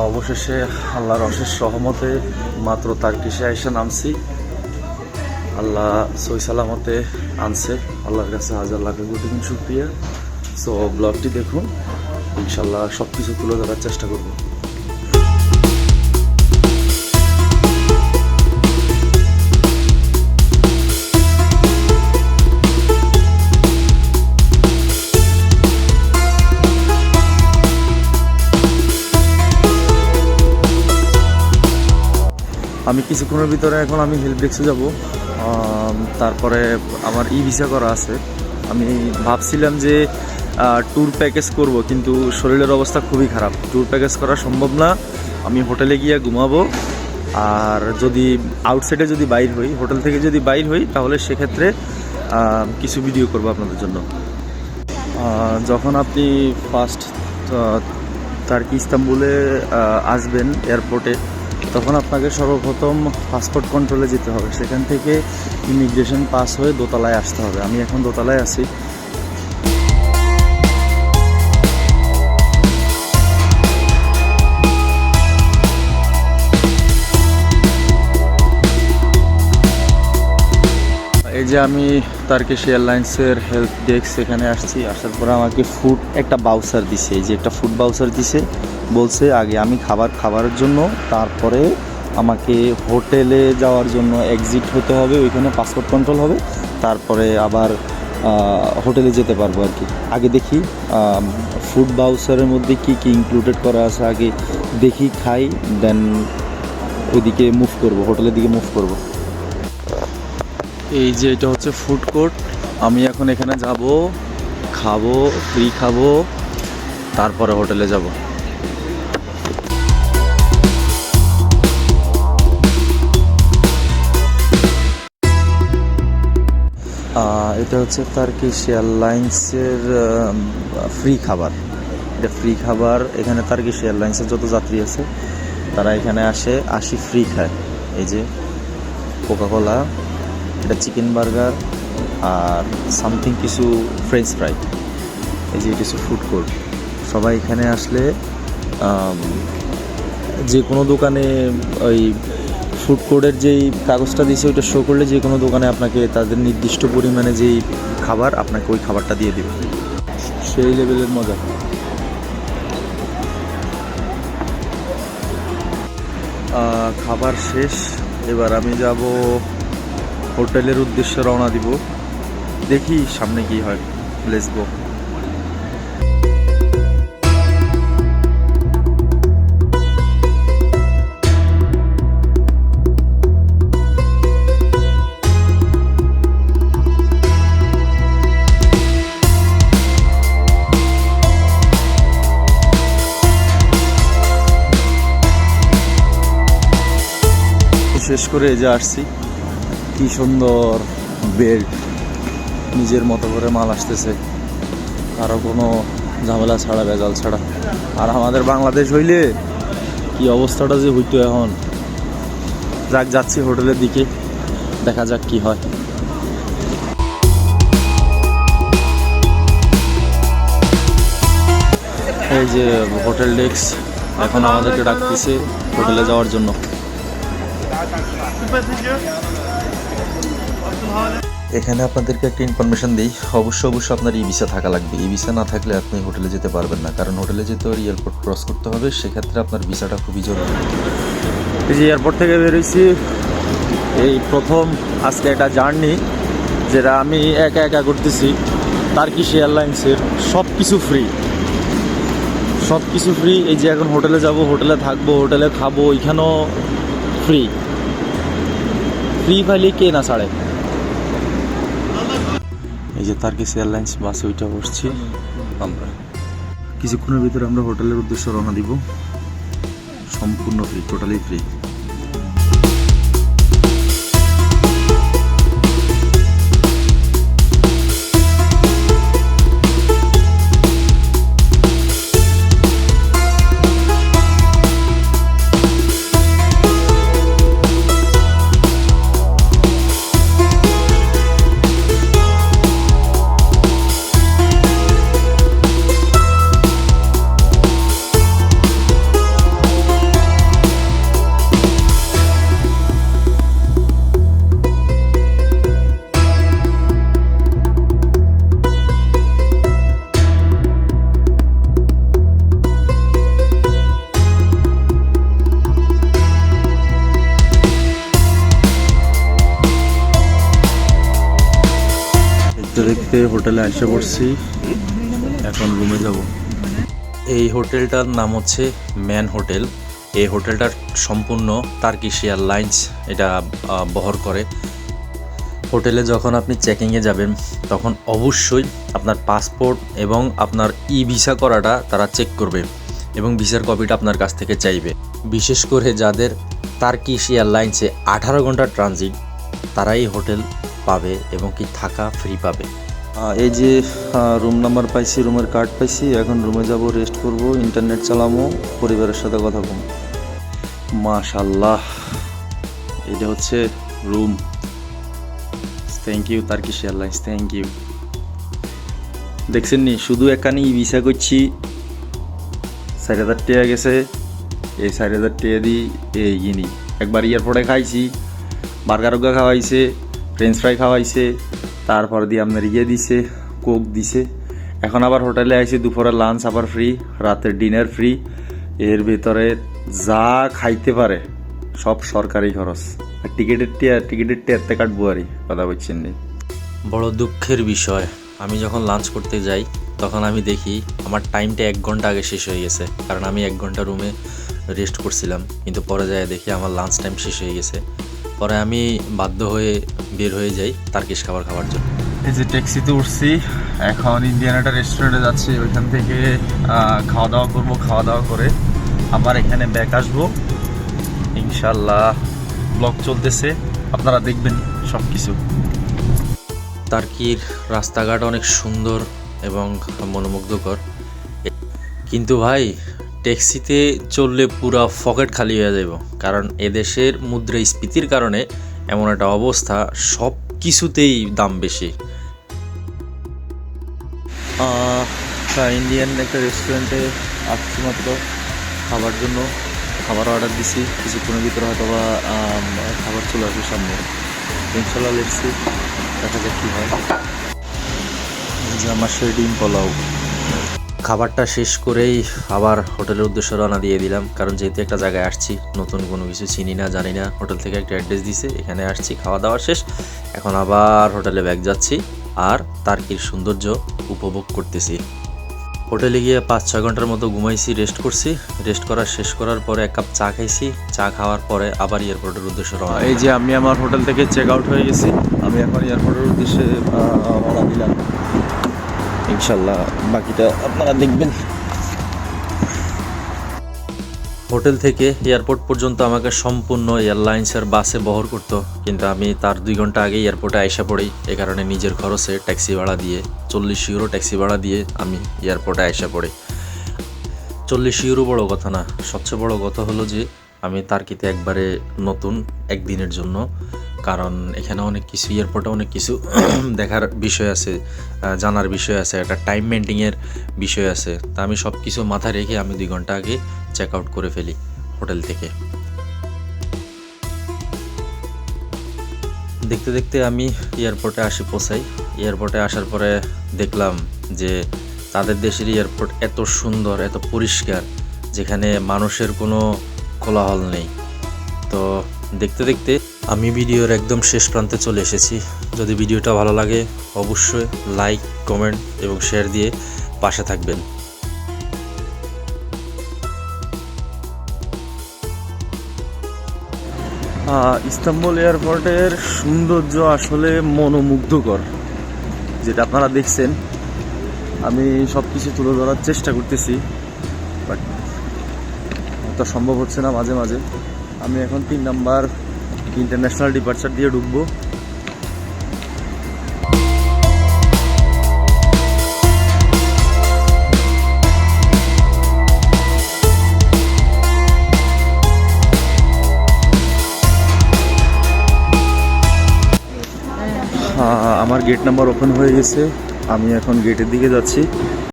অবশেষে আল্লাহর অশেষ সহমতে মাত্র তার কিসে এসে নামছি। আল্লাহ সই সালামতে আনছে। আল্লাহর কাছে হাজার লাখের কোটি দিন শুক্রিয়া সো ব্লগটি দেখুন। ইনশাল্লাহ সব কিছু তুলে ধরার চেষ্টা করব। আমি কিছুক্ষণের ভিতরে এখন আমি হেলব্রিক্সে যাব। তারপরে আমার ই ভিসা করা আছে। আমি ভাবছিলাম যে ট্যুর প্যাকেজ করব, কিন্তু শরীরের অবস্থা খুবই খারাপ। ট্যুর প্যাকেজ করা সম্ভব না। আমি হোটেলে গিয়ে ঘুমাবো। আর যদি আউটসাইডে যদি বাইর হই হোটেল থেকে যদি বাইর হই, তাহলে সেক্ষেত্রে কিছু ভিডিও করব আপনাদের জন্য। যখন আপনি ফার্স্ট তার ইস্তাম্বুলে আসবেন এয়ারপোর্টে তখন আপনাকে সর্বপ্রথম পাসপোর্ট কন্ট্রোলে যেতে হবে। সেখান থেকে ইমিগ্রেশন পাস হয়ে দোতলায় আসতে হবে। আমি এখন দোতলায় আছি। যে আমি তার্কিশ এয়ারলাইন্সের হেলথ ডেস্ক এখানে আসছি, আসার পরে আমাকে ফুড একটা বাউসার দিছে। যে একটা ফুড বাউসার দিছে, বলছে আগে আমি খাবার, খাবারের জন্য, তারপরে আমাকে হোটেলে যাওয়ার জন্য এক্সিট হতে হবে, ওইখানে পাসপোর্ট কন্ট্রোল হবে, তারপরে আবার হোটেলে যেতে পারব আর কি। আগে দেখি ফুড বাউসারের মধ্যে কি কি ইনক্লুডেড করা আছে, আগে দেখি, খাই দেন ওইদিকে মুভ করব, হোটেলের দিকে মুভ করব। এই যে এটা হচ্ছে ফুড কোর্ট আমি এখন এখানে যাব, খাব ফ্রি খাব, তারপরে হোটেলে যাব। এটা হচ্ছে তার তার্কিশ এয়ারলাইন্সের ফ্রি খাবার। এটা ফ্রি খাবার, এখানে তার তার্কিশ এয়ারলাইন্সের যত যাত্রী আছে, তারা এখানে আসে, আসি ফ্রি খায়। এই যে কোকাকোলা এটা চিকেন বার্গার আর সামথিং কিছু ফ্রেঞ্চ ফ্রাই। এই যে কিছু ফুড কোর্ট সবাই এখানে আসলে যে কোনো দোকানে ওই ফুড কোর্টের যেই কাগজটা দিয়েছে, ওইটা শো করলে যে কোনো দোকানে আপনাকে তাদের নির্দিষ্ট পরিমাণে যেই খাবার, আপনাকে ওই খাবারটা দিয়ে দেবে। সেই লেভেলের মজা। খাবার শেষ। এবার আমি যাব হোটেলের উদ্দেশ্যে রওনা দিব। দেখি সামনে কি হয়। লেটস গো শেষ করে এই যে আসছি। কি সুন্দর বেল্ট। নিজের মতো করে মাল আসতেছে। কারও কোনো ঝামেলা ছাড়া, ভেজাল ছাড়া। আর আমাদের বাংলাদেশ হইলে কি অবস্থাটা যে হইতো এখন? যাক, যাচ্ছি হোটেলের দিকে। দেখা যাক কি হয়। এই যে হোটেল ডেস্ক, এখন আমাদেরকে ডাকতেছে হোটেলে যাওয়ার জন্য। এখানে আপনাদেরকে একটা ইনফরমেশন দিই। অবশ্যই অবশ্যই আপনার ই ভিসা থাকা লাগবে। ই ভিসা না থাকলে আপনি হোটেলে যেতে পারবেন না। কারণ হোটেলে যেতে হলে এয়ারপোর্ট ক্রস করতে হবে, সেক্ষেত্রে আপনার ভিসাটা খুবই জরুরি। এই যে এয়ারপোর্ট থেকে বেরোইছি এই প্রথম আজকে একটা জার্নি যেটা আমি একা একা করতেছি তার্কিশ এয়ারলাইন্সের সব কিছু ফ্রি সব কিছু ফ্রি এই যে এখন হোটেলে যাব, হোটেলে থাকব, হোটেলে খাব, ওইখানেও ফ্রি ফ্রি ফাইলে কে না ছাড়ে? এই যে তার্কিস এয়ারলাইন্স বাসে ওইটা বসছি আমরা কিছুক্ষণের ভিতরে আমরা হোটেলের উদ্দেশ্যে রওনা দিব। সম্পূর্ণ ফ্রি টোটালি ফ্রি হোটেলে এসে পড়ছি। এখন রুমে যাব। এই হোটেলটার নাম হচ্ছে ম্যান হোটেল। এই হোটেলটার সম্পূর্ণ তার্কিশ এয়ারলাইন্স এটা বহর করে। হোটেলে যখন আপনি চেকিংয়ে যাবেন, তখন অবশ্যই আপনার পাসপোর্ট এবং আপনার ই ভিসা করাটা তারা চেক করবে এবং ভিসার কপিটা আপনার কাছ থেকে চাইবে। বিশেষ করে যাদের তার্কিশ এয়ারলাইন্সে আঠারো ঘণ্টা ট্রানজিট, তারাই হোটেল পাবে এবং কি থাকা ফ্রি পাবে। এই যে রুম নাম্বার পাইছি রুমের কার্ড পাইছি, এখন রুমে যাব রেস্ট করব ইন্টারনেট চালামো পরিবারের সাথে কথা বলব। মাশাল্লাহ এটা হচ্ছে রুম থ্যাংক ইউ তার তার্কিশ এয়ারলাইন্স থ্যাংক ইউ দেখছেন নি, শুধু একানি ভিসা করছি। চার হাজার টাকা গেছে, এই চার হাজার টাকা দিই এই গিনি। একবার এয়ারপোর্টে খাইছি বার্গার খাওয়াইছে ফ্রেঞ্চ ফ্রাই খাওয়াইছে তারপর দিয়ে আপনার ইয়ে দিছে, কোক দিছে। এখন আবার হোটেলে আইছি দুপুরে লাঞ্চ আবার ফ্রি রাতের ডিনার ফ্রি এর ভিতরে যা খাইতে পারে, সব সরকারি খরচ। আর টিকিটের টিয়া, টিকিটের টিয়াতে কাটবো আরই কথা বলছেন নি। বড় দুঃখের বিষয়, আমি যখন লাঞ্চ করতে যাই, তখন আমি দেখি আমার টাইমটা এক ঘণ্টা আগে শেষ হয়ে গেছে। কারণ আমি এক ঘণ্টা রুমে রেস্ট করছিলাম, কিন্তু পরে যায় দেখি আমার লাঞ্চ টাইম শেষ হয়ে গেছে। পরে আমি বাধ্য হয়ে বের হয়ে যাই তার্কিশ খাবার খাওয়ার জন্য। এই যে ট্যাক্সিতে উঠছি এখন ইন্ডিয়ান একটা রেস্টুরেন্টে যাচ্ছি ওইখান থেকে খাওয়া দাওয়া করব খাওয়া দাওয়া করে আবার এখানে ব্যাক আসব। ইনশাল্লাহ ব্লগ চলতেছে আপনারা দেখবেন সব কিছু তার্কির রাস্তাঘাট অনেক সুন্দর এবং মনোমুগ্ধকর। কিন্তু ভাই ট্যাক্সিতে চললে পুরা পকেট খালি হয়ে যাব কারণ এদেশের মুদ্রাস্ফীতির কারণে এমন একটা অবস্থা, সব কিছুতেই দাম বেশি। ইন্ডিয়ান একটা রেস্টুরেন্টে আসছি মাত্র খাবার জন্য। খাবার অর্ডার দিছি, কিছুক্ষণের ভিতরে হয়তো বা খাবার চলে আসবে সামনে। ইনশাল্লাহ লেটসি দেখা যাক কী হয়। আমার ডিম পোলাও। খাবারটা শেষ করেই আবার হোটেলের উদ্দেশ্যে রওনা দিয়ে দিলাম। কারণ যেহেতু একটা জায়গায় আসছি, নতুন কোনো কিছু চিনি না, জানি না। হোটেল থেকে একটা অ্যাড্রেস দিছে, এখানে আসছি, খাওয়া দাওয়া শেষ। এখন আবার হোটেলে ব্যাগ যাচ্ছি আর তার্কির সৌন্দর্য উপভোগ করতেছি। হোটেলে গিয়ে পাঁচ ছয় ঘণ্টার মতো ঘুমাইছি রেস্ট করছি। রেস্ট করা শেষ করার পরে এক কাপ চা খাইছি। চা খাওয়ার পরে আবার এয়ারপোর্টের উদ্দেশ্যে রওনা এই যে আমি আমার হোটেল থেকে চেক আউট হয়ে গেছি। আমি এখন এয়ারপোর্টের উদ্দেশ্যে রওনা দিলাম। ইনশাল্লাহ বাকিটা আপনারা দেখবেন। হোটেল থেকে এয়ারপোর্ট পর্যন্ত আমাকে সম্পূর্ণ এয়ারলাইন্সের বাসে বহর করতো, কিন্তু আমি তার দুই ঘণ্টা আগে এয়ারপোর্টে আইসা পড়ি। এ কারণে নিজের খরচে ট্যাক্সি ভাড়া দিয়ে, চল্লিশ ইউরো ট্যাক্সি ভাড়া দিয়ে আমি এয়ারপোর্টে আইসা পড়ি। চল্লিশ ইউরো বড় কথা না, সবচেয়ে বড় কথা হলো যে, আমি তার্কিতে একবারে নতুন একদিনের জন্য কারণ এখানে অনেক কিছু এয়ারপোর্টে অনেক কিছু দেখার বিষয় আছে জানার বিষয় আছে, একটা টাইম মেন্টিংয়ের বিষয় আছে। তা আমি সব কিছু মাথায় রেখে আমি দুই ঘণ্টা আগে চেক আউট করে ফেলি হোটেল থেকে। দেখতে দেখতে আমি এয়ারপোর্টে আসি, পৌঁছাই। এয়ারপোর্টে আসার পরে দেখলাম যে তাদের দেশের এয়ারপোর্ট এত সুন্দর, এত পরিষ্কার, যেখানে মানুষের কোনো কোলাহল নেই। তো দেখতে দেখতে আমি ভিডিওর একদম শেষ প্রান্তে চলে এসেছি। যদি ভিডিওটা ভালো লাগে, অবশ্যই লাইক কমেন্ট এবং শেয়ার দিয়ে পাশে থাকবেন। ইস্তাম্বুল এয়ারপোর্টের সৌন্দর্য আসলে মনোমুগ্ধকর, যেটা আপনারা দেখছেন। আমি সব কিছু তুলে ধরার চেষ্টা করতেছি বাট সম্ভব হচ্ছে না মাঝে মাঝে। আমি এখন তিন নাম্বার ইন্টারন্যাশনাল ডিপার্চার দিয়ে ঢুকবো? আমার গেট নাম্বার ওপেন হয়ে গেছে। আমি এখন গেটের দিকে যাচ্ছি।